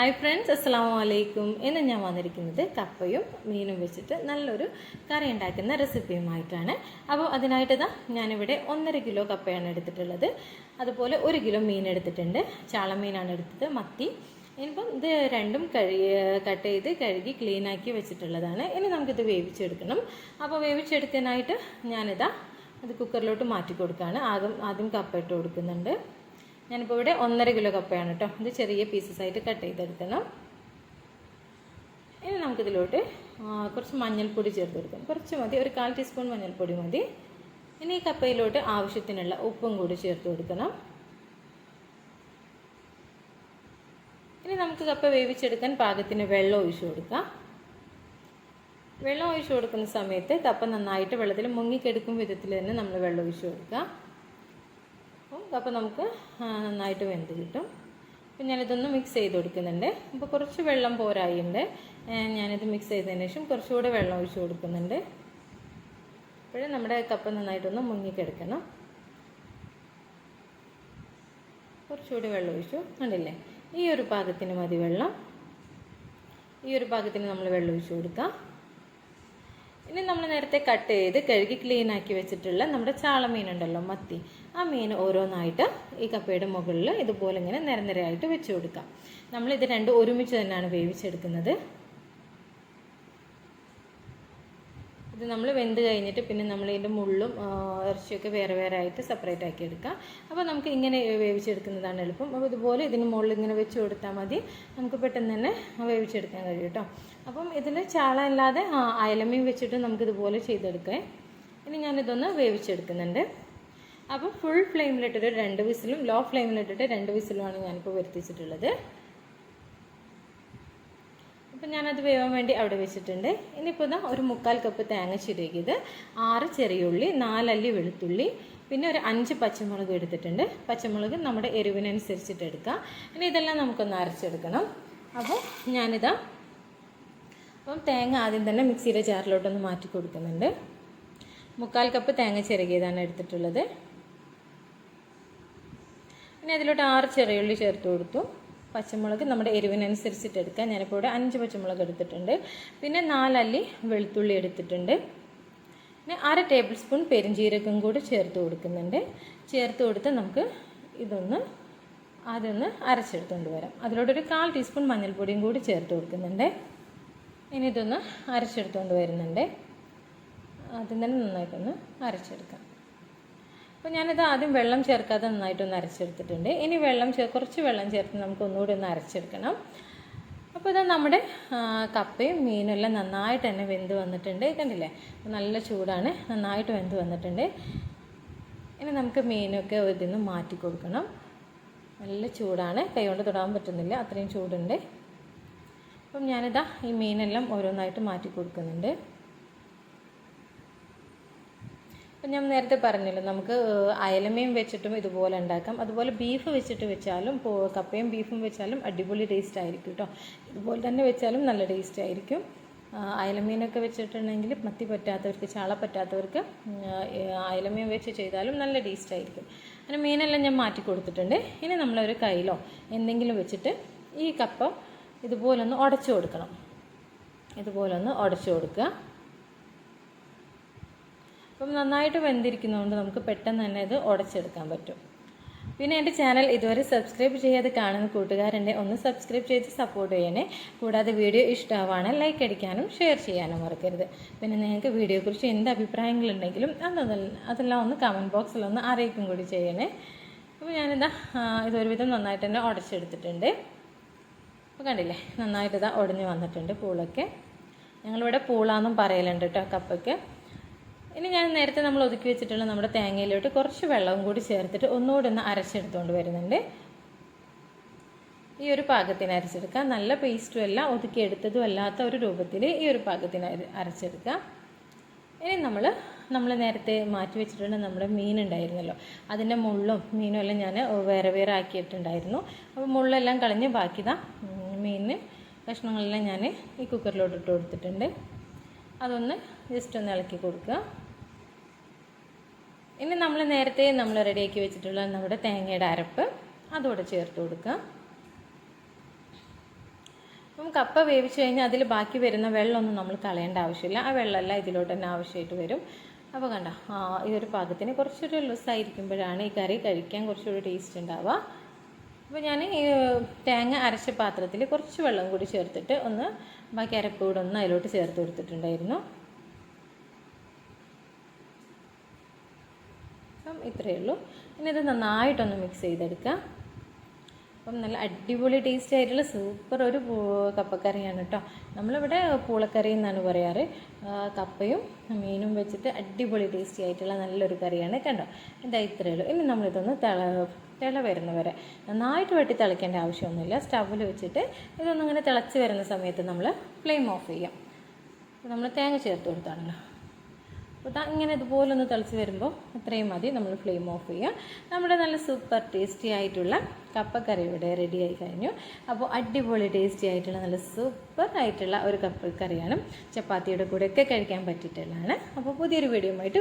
Hi friends അസ്സാം വലൈക്കും ഇന്ന് ഞാൻ വന്നിരിക്കുന്നത് കപ്പയും മീനും വെച്ചിട്ട് നല്ലൊരു കറി ഉണ്ടാക്കുന്ന റെസിപ്പിയുമായിട്ടാണ്. അപ്പോൾ അതിനായിട്ട് ഇതാ ഞാനിവിടെ ഒന്നര കിലോ കപ്പയാണ് എടുത്തിട്ടുള്ളത്. അതുപോലെ ഒരു കിലോ മീൻ എടുത്തിട്ടുണ്ട്. ചാളമീനാണ് എടുത്തത് മത്തി. ഇനിയിപ്പം ഇത് രണ്ടും കഴി കട്ട് ചെയ്ത് കഴുകി ക്ലീനാക്കി വെച്ചിട്ടുള്ളതാണ്. ഇനി നമുക്കിത് വേവിച്ചെടുക്കണം. അപ്പോൾ വേവിച്ചെടുക്കാനായിട്ട് ഞാനിതാ അത് കുക്കറിലോട്ട് മാറ്റി കൊടുക്കുകയാണ് ആദ്യം ആദ്യം കപ്പ ഇട്ട് കൊടുക്കുന്നുണ്ട്. ഞാനിപ്പോൾ ഇവിടെ ഒന്നര കിലോ കപ്പയാണ് കേട്ടോ ഇത് ചെറിയ പീസസ് ആയിട്ട് കട്ട് ചെയ്തെടുക്കണം. ഇനി നമുക്കിതിലോട്ട് കുറച്ച് മഞ്ഞൾപ്പൊടി ചേർത്ത് കൊടുക്കാം കുറച്ച് മതി ഒരു കാൽ ടീസ്പൂൺ മഞ്ഞൾപ്പൊടി മതി. ഇനി ഈ കപ്പയിലോട്ട് ആവശ്യത്തിനുള്ള ഉപ്പും കൂടി ചേർത്ത് കൊടുക്കണം ഇനി നമുക്ക് കപ്പ വേവിച്ചെടുക്കാൻ പാകത്തിന് വെള്ളം ഒഴിച്ചു കൊടുക്കാം. വെള്ളം ഒഴിച്ചു കൊടുക്കുന്ന സമയത്ത് കപ്പ നന്നായിട്ട് വെള്ളത്തിൽ മുങ്ങിക്കെടുക്കും വിധത്തിൽ തന്നെ നമ്മൾ വെള്ളം ഒഴിച്ചു കൊടുക്കുക അപ്പം കപ്പ നമുക്ക് നന്നായിട്ട് വെന്ത് കിട്ടും. അപ്പം ഞാനിതൊന്ന് മിക്സ് ചെയ്ത് കൊടുക്കുന്നുണ്ട്. അപ്പോൾ കുറച്ച് വെള്ളം പോരായിണ്ട്. ഞാനിത് മിക്സ് ചെയ്തതിന് ശേഷം കുറച്ചുകൂടെ വെള്ളം ഒഴിച്ച് കൊടുക്കുന്നുണ്ട്. അപ്പോഴും നമ്മുടെ കപ്പ നന്നായിട്ടൊന്ന് മുങ്ങിക്കിടക്കണം. കുറച്ചുകൂടി വെള്ളം ഒഴിച്ചു. കണ്ടില്ലേ? ഈ ഒരു പാകത്തിന് മതി വെള്ളം. ഈ ഒരു പാകത്തിന് നമ്മൾ വെള്ളം ഒഴിച്ചു കൊടുക്കാം. ഇനി നമ്മൾ നേരത്തെ കട്ട് ചെയ്ത് കഴുകി ക്ലീൻ ആക്കി വെച്ചിട്ടുള്ള നമ്മുടെ ചാളമീൻ ഉണ്ടല്ലോ മത്തി. ആ മീൻ ഓരോന്നായിട്ട് ഈ കപ്പയുടെ മുകളിൽ ഇതുപോലെ ഇങ്ങനെ നിരനിരയായിട്ട് വെച്ച് കൊടുക്കാം. നമ്മൾ ഇത് രണ്ടും ഒരുമിച്ച് തന്നെയാണ് വേവിച്ചെടുക്കുന്നത്. ഇത് നമ്മൾ വെന്ത് കഴിഞ്ഞിട്ട് പിന്നെ നമ്മൾ ഇതിന്റെ മുള്ളും ഇറച്ചിയൊക്കെ വേറെ വേറെ ആയിട്ട് സെപ്പറേറ്റ് ആക്കി എടുക്കാം. അപ്പോൾ നമുക്ക് ഇങ്ങനെ വേവിച്ചെടുക്കുന്നതാണ് എളുപ്പം. അപ്പോൾ ഇതുപോലെ ഇതിന് മുകളിൽ ഇങ്ങനെ വെച്ച് കൊടുത്താൽ മതി. നമുക്ക് പെട്ടെന്ന് തന്നെ വേവിച്ചെടുക്കാൻ കഴിയും കേട്ടോ. അപ്പം ഇതിന് ചാള അല്ലാതെ ആ, അയലമീൻ വെച്ചിട്ട് നമുക്കിതുപോലെ ചെയ്തെടുക്കാം. ഇനി ഞാനിതൊന്ന് വേവിച്ചെടുക്കുന്നുണ്ട്. അപ്പോൾ ഫുൾ ഫ്ലെയിമിലിട്ടിട്ട് രണ്ട് വിസിലും ലോ ഫ്ലെയിമിലിട്ടിട്ട് രണ്ട് വിസിലുമാണ് ഞാനിപ്പോൾ വരുത്തിച്ചിട്ടുള്ളത്. അപ്പം ഞാനത് വേവാൻ വേണ്ടി അവിടെ വെച്ചിട്ടുണ്ട്. ഇനിയിപ്പോൾ ഇതാ ഒരു മുക്കാൽ കപ്പ് തേങ്ങ ചിരകിയത് ആറ് ചെറിയുള്ളി നാലല്ലി വെളുത്തുള്ളി പിന്നെ ഒരു അഞ്ച് പച്ചമുളക് എടുത്തിട്ടുണ്ട്. പച്ചമുളക് നമ്മുടെ എരിവിനനുസരിച്ചിട്ട് എടുക്കാം. ഇനി ഇതെല്ലാം നമുക്കൊന്ന് അരച്ചെടുക്കണം. അപ്പോൾ ഞാനിതാ അപ്പം തേങ്ങ ആദ്യം തന്നെ മിക്സിയുടെ ജാറിലോട്ടൊന്ന് മാറ്റി കൊടുക്കുന്നുണ്ട്. മുക്കാൽ കപ്പ് തേങ്ങ ചിരകിയതാണ് എടുത്തിട്ടുള്ളത്. ഇനി അതിലോട്ട് ആറ് ചെറിയുള്ളി ചേർത്ത് കൊടുത്തു. പച്ചമുളക് നമ്മുടെ എരിവിനനുസരിച്ചിട്ട് എടുക്കാം. ഞാനിപ്പോൾ ഇവിടെ അഞ്ച് പച്ചമുളക് എടുത്തിട്ടുണ്ട്. പിന്നെ നാലല്ലി വെളുത്തുള്ളി എടുത്തിട്ടുണ്ട്. പിന്നെ അര ടേബിൾ സ്പൂൺ പെരിഞ്ജീരകം കൂടി ചേർത്ത് കൊടുക്കുന്നുണ്ട്. ചേർത്ത് കൊടുത്ത് നമുക്ക് ഇതൊന്ന് അതൊന്ന് അരച്ചെടുത്തുകൊണ്ട് വരാം. അതിലോട്ടൊരു കാൽ ടീസ്പൂൺ മഞ്ഞൾപ്പൊടിയും കൂടി ചേർത്ത് കൊടുക്കുന്നുണ്ട്. ഇനി ഇതൊന്ന് അരച്ചെടുത്തുകൊണ്ട് വരുന്നുണ്ട്. ആദ്യം തന്നെ നന്നായിട്ടൊന്ന് അരച്ചെടുക്കാം. അപ്പോൾ ഞാനിത് ആദ്യം വെള്ളം ചേർക്കാതെ നന്നായിട്ടൊന്ന് അരച്ചെടുത്തിട്ടുണ്ട്. ഇനി വെള്ളം ചേർ കുറച്ച് വെള്ളം ചേർത്ത് നമുക്ക് ഒന്നുകൂടി ഒന്ന് അരച്ചെടുക്കണം. അപ്പോൾ ഇത് നമ്മുടെ കപ്പയും മീനും എല്ലാം നന്നായിട്ട് തന്നെ വെന്ത് വന്നിട്ടുണ്ട്. കണ്ടില്ലേ? നല്ല ചൂടാണ്. നന്നായിട്ട് വെന്ത് വന്നിട്ടുണ്ട്. ഇനി നമുക്ക് മീനൊക്കെ ഇതിൽ നിന്ന് മാറ്റി കൊടുക്കണം. നല്ല ചൂടാണ്. കൈ കൊണ്ട് തൊടാൻ പറ്റുന്നില്ല. അത്രയും ചൂടുണ്ട്. അപ്പം ഞാനിതാ ഈ മീനെല്ലാം ഓരോന്നായിട്ട് മാറ്റി കൊടുക്കുന്നുണ്ട്. അപ്പം ഞാൻ നേരത്തെ പറഞ്ഞല്ലോ നമുക്ക് അയലമീൻ വെച്ചിട്ടും ഇതുപോലെ ഉണ്ടാക്കാം. അതുപോലെ ബീഫ് വെച്ചിട്ട് വെച്ചാലും കപ്പയും ബീഫും വെച്ചാലും അടിപൊളി ടേസ്റ്റ് ആയിരിക്കും കേട്ടോ ഇതുപോലെ തന്നെ വെച്ചാലും നല്ല ടേസ്റ്റ് ആയിരിക്കും. അയലമീനൊക്കെ വെച്ചിട്ടുണ്ടെങ്കിൽ മത്തി പറ്റാത്തവർക്ക് ചാള പറ്റാത്തവർക്ക് അയലമീൻ വെച്ച് ചെയ്താലും നല്ല ടേസ്റ്റ് ആയിരിക്കും. അങ്ങനെ മീനെല്ലാം ഞാൻ മാറ്റി കൊടുത്തിട്ടുണ്ട്. ഇനി നമ്മളൊരു കയ്യിലോ എന്തെങ്കിലും വെച്ചിട്ട് ഈ കപ്പ ഇതുപോലൊന്ന് ഉടച്ചു കൊടുക്കണം. ഇതുപോലൊന്ന് ഉടച്ചു കൊടുക്കുക. അപ്പം നന്നായിട്ട് വെന്തിരിക്കുന്നതുകൊണ്ട് നമുക്ക് പെട്ടെന്ന് തന്നെ ഇത് ഉടച്ചെടുക്കാൻ പറ്റും. പിന്നെ എന്റെ ചാനൽ ഇതുവരെ സബ്സ്ക്രൈബ് ചെയ്യാതെ കാണുന്ന കൂട്ടുകാരന്റെ ഒന്ന് സബ്സ്ക്രൈബ് ചെയ്ത് സപ്പോർട്ട് ചെയ്യണേ. കൂടാതെ വീഡിയോ ഇഷ്ടമാവാണ് ലൈക്ക് അടിക്കാനും ഷെയർ ചെയ്യാനും മറക്കരുത്. പിന്നെ നിങ്ങൾക്ക് വീഡിയോയെക്കുറിച്ച് എന്ത് അഭിപ്രായങ്ങളുണ്ടെങ്കിലും അതെല്ലാം അതെല്ലാം ഒന്ന് കമന്റ് ബോക്സിൽ ഒന്ന് അറിയിക്കും കൂടി ചെയ്യണേ. അപ്പോൾ ഞാനിതാ ഇതൊരുവിധം നന്നായിട്ട് തന്നെ ഉടച്ചെടുത്തിട്ടുണ്ട്. അപ്പോൾ കണ്ടില്ലേ നന്നായിട്ട് ഇതാ ഉടഞ്ഞ് വന്നിട്ടുണ്ട് പൂളൊക്കെ. ഞങ്ങളിവിടെ പൂളാന്നും പറയലുണ്ട് കേട്ടോ കപ്പയ്ക്ക്. ഇനി ഞാൻ നേരത്തെ നമ്മൾ ഒതുക്കി വെച്ചിട്ടുള്ള നമ്മുടെ തേങ്ങയിലോട്ട് കുറച്ച് വെള്ളവും കൂടി ചേർത്തിട്ട് ഒന്നുകൂടി ഒന്ന് അരച്ചെടുത്തുകൊണ്ട് വരുന്നുണ്ട്. ഈ ഒരു പാകത്തിന് അരച്ചെടുക്കുക. നല്ല പേസ്റ്റും അല്ല ഒതുക്കിയെടുത്തതും അല്ലാത്ത ഒരു രൂപത്തിൽ ഈ ഒരു പാകത്തിന് അര- അരച്ചെടുക്കുക. ഇനി നമ്മൾ നമ്മൾ നേരത്തെ മാറ്റി വെച്ചിട്ടുള്ള നമ്മുടെ മീൻ ഉണ്ടായിരുന്നല്ലോ. അതിന്റെ മുള്ളും മീനും എല്ലാം ഞാൻ വേറെ വേറെ ആക്കിയിട്ടുണ്ടായിരുന്നു. അപ്പോൾ മുള്ളെല്ലാം കളഞ്ഞ് ബാക്കിതാ മീനിന് കഷ്ണങ്ങളെല്ലാം ഞാൻ ഈ കുക്കറിലോട്ട് ഇട്ട് കൊടുത്തിട്ടുണ്ട്. അതൊന്ന് ജസ്റ്റ് ഒന്ന് ഇളക്കി കൊടുക്കുക. ഇനി നമ്മൾ നേരത്തെ നമ്മൾ റെഡിയാക്കി വെച്ചിട്ടുള്ള നമ്മുടെ തേങ്ങയുടെ അരപ്പ് അതോടെ ചേർത്ത് കൊടുക്കുക അപ്പം കപ്പ വേവിച്ച് കഴിഞ്ഞാൽ അതിൽ ബാക്കി വരുന്ന വെള്ളമൊന്നും നമ്മൾ കളയേണ്ട ആവശ്യമില്ല. ആ വെള്ളമെല്ലാം ഇതിലോട്ട് തന്നെ ആവശ്യമായിട്ട് വരും. അപ്പോൾ കണ്ട ഈ ഒരു പാകത്തിന് കുറച്ചൊരു ലൂസായിരിക്കുമ്പോഴാണ് ഈ കറി കഴിക്കാൻ കുറച്ചുകൂടി ടേസ്റ്റ് ഉണ്ടാവുക. അപ്പോൾ ഞാൻ ഈ തേങ്ങ അരച്ച പാത്രത്തിൽ കുറച്ച് വെള്ളം കൂടി ചേർത്തിട്ട് ഒന്ന് ബാക്കി അരപ്പ് കൂടെ ഒന്ന് അതിലോട്ട് ചേർത്ത് കൊടുത്തിട്ടുണ്ടായിരുന്നു. അപ്പം ഇത്രയേ ഉള്ളൂ. ഇനി ഇത് നന്നായിട്ടൊന്ന് മിക്സ് ചെയ്തെടുക്കുക അപ്പം നല്ല അടിപൊളി ടേസ്റ്റ് ആയിട്ടുള്ള സൂപ്പർ ഒരു കപ്പക്കറിയാണ് കേട്ടോ നമ്മളിവിടെ പൂളക്കറി എന്നാണ് പറയാറ്. കപ്പയും മീനും വെച്ചിട്ട് അടിപൊളി ടേസ്റ്റി ആയിട്ടുള്ള നല്ലൊരു കറിയാണ് കണ്ടോ? ഇതാ ഇത്രയേ ഉള്ളൂ. ഇനി നമ്മളിതൊന്ന് തിള തിള വരുന്ന വരെ. നന്നായിട്ട് വെട്ടി തിളയ്ക്കേണ്ട ആവശ്യമൊന്നുമില്ല. സ്റ്റൗവിൽ വെച്ചിട്ട് ഇതൊന്നും ഇങ്ങനെ തിളച്ച് വരുന്ന സമയത്ത് നമ്മൾ ഫ്ലെയിം ഓഫ് ചെയ്യാം. നമ്മൾ തേങ്ങ ചേർത്ത് കൊടുത്താണല്ലോ. ഇങ്ങനെ ഇതുപോലെ ഒന്ന് തിളച്ച് വരുമ്പോൾ അത്രയും മതി. നമ്മൾ ഫ്ലെയിം ഓഫ് ചെയ്യുക നമ്മുടെ നല്ല സൂപ്പർ ടേസ്റ്റി ആയിട്ടുള്ള കപ്പക്കറി ഇവിടെ റെഡി ആയി കഴിഞ്ഞു. അപ്പോൾ അടിപൊളി ടേസ്റ്റി ആയിട്ടുള്ള നല്ല സൂപ്പർ ആയിട്ടുള്ള ഒരു കപ്പക്കറിയാണ് ചപ്പാത്തിയുടെ കൂടെയൊക്കെ കഴിക്കാൻ പറ്റിയിട്ടുള്ളതാണ്. അപ്പോൾ പുതിയൊരു വീഡിയോ ആയിട്ട്